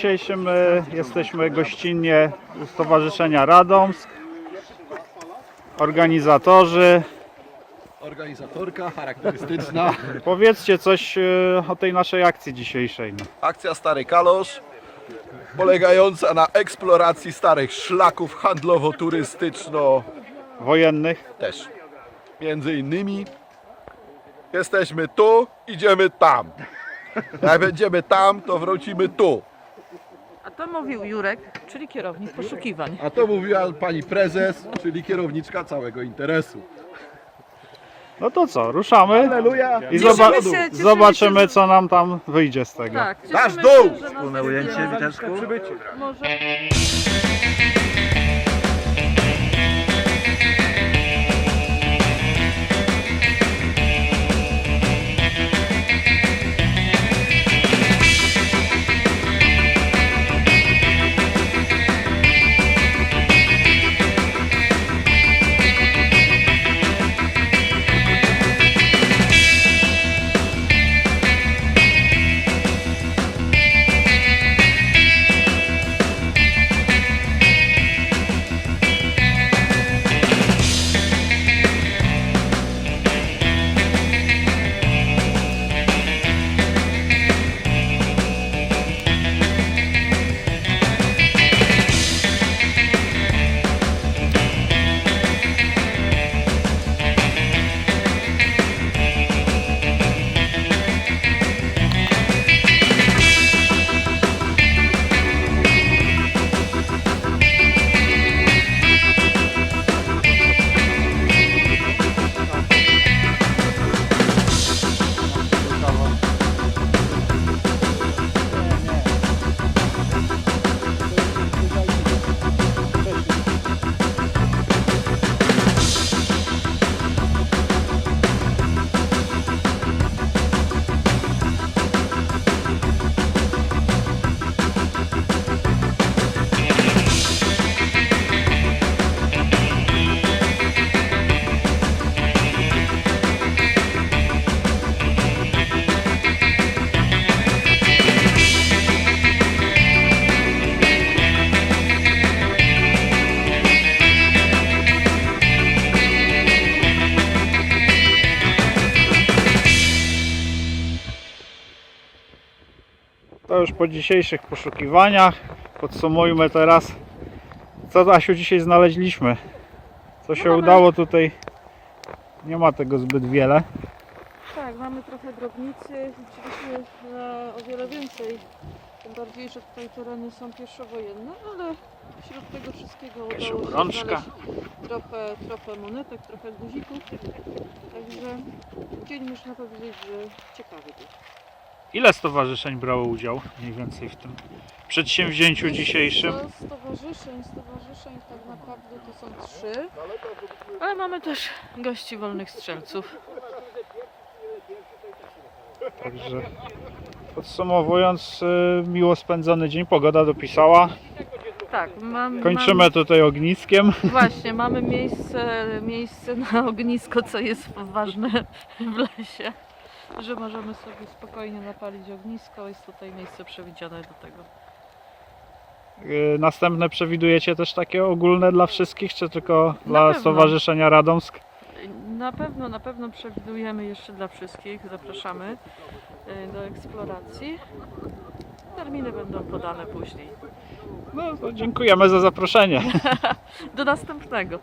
Dzisiejszym e, jesteśmy gościnnie Stowarzyszenia Radomsk. Organizatorzy. Organizatorka charakterystyczna. Powiedzcie coś e, o tej naszej akcji dzisiejszej. No. Akcja Stary Kalosz polegająca na eksploracji starych szlaków handlowo-turystyczno Wojennych. też. Między innymi jesteśmy tu, idziemy tam. Jak będziemy tam, to wrócimy tu. A to mówił Jurek, czyli kierownik poszukiwań. A to mówiła pani prezes, czyli kierowniczka całego interesu. No to co, ruszamy i Cieszymy zoba- się, cieszymy zobaczymy się, że- co nam tam wyjdzie z tego. Tak, Nasz cieszymy dół! się, że nas Wspólne ujęcie. Witeczku. Może To już po dzisiejszych poszukiwaniach. Podsumujmy teraz, co Asiu dzisiaj znaleźliśmy. Co się mamy- udało tutaj. Nie ma tego zbyt wiele. tak, mamy trochę drobnicy, liczyliśmy na o wiele więcej. Tym bardziej, że tutaj tereny są pierwszowojenne, ale wśród tego wszystkiego Jakaś udało się obrączka. znaleźć trochę, trochę monetek, trochę guzików. Także dzień można powiedzieć, że ciekawy był. Ile stowarzyszeń brało udział mniej więcej w tym przedsięwzięciu dzisiejszym? To stowarzyszeń, stowarzyszeń tak naprawdę to są trzy. Ale mamy też gości wolnych strzelców. Także podsumowując, y, miło spędzony dzień, pogoda dopisała. Tak, mam, Kończymy mam, tutaj ogniskiem. Właśnie, mamy miejsce, miejsce na ognisko, co jest ważne w lesie. Że możemy sobie spokojnie napalić ognisko. Jest tutaj miejsce przewidziane do tego. Y, Następne przewidujecie też takie ogólne dla wszystkich, czy tylko dla pewno. Stowarzyszenia Radomsk? Na pewno, na pewno przewidujemy jeszcze dla wszystkich. Zapraszamy y, do eksploracji. Terminy będą podane później. No to dziękujemy za zaproszenie. Do następnego.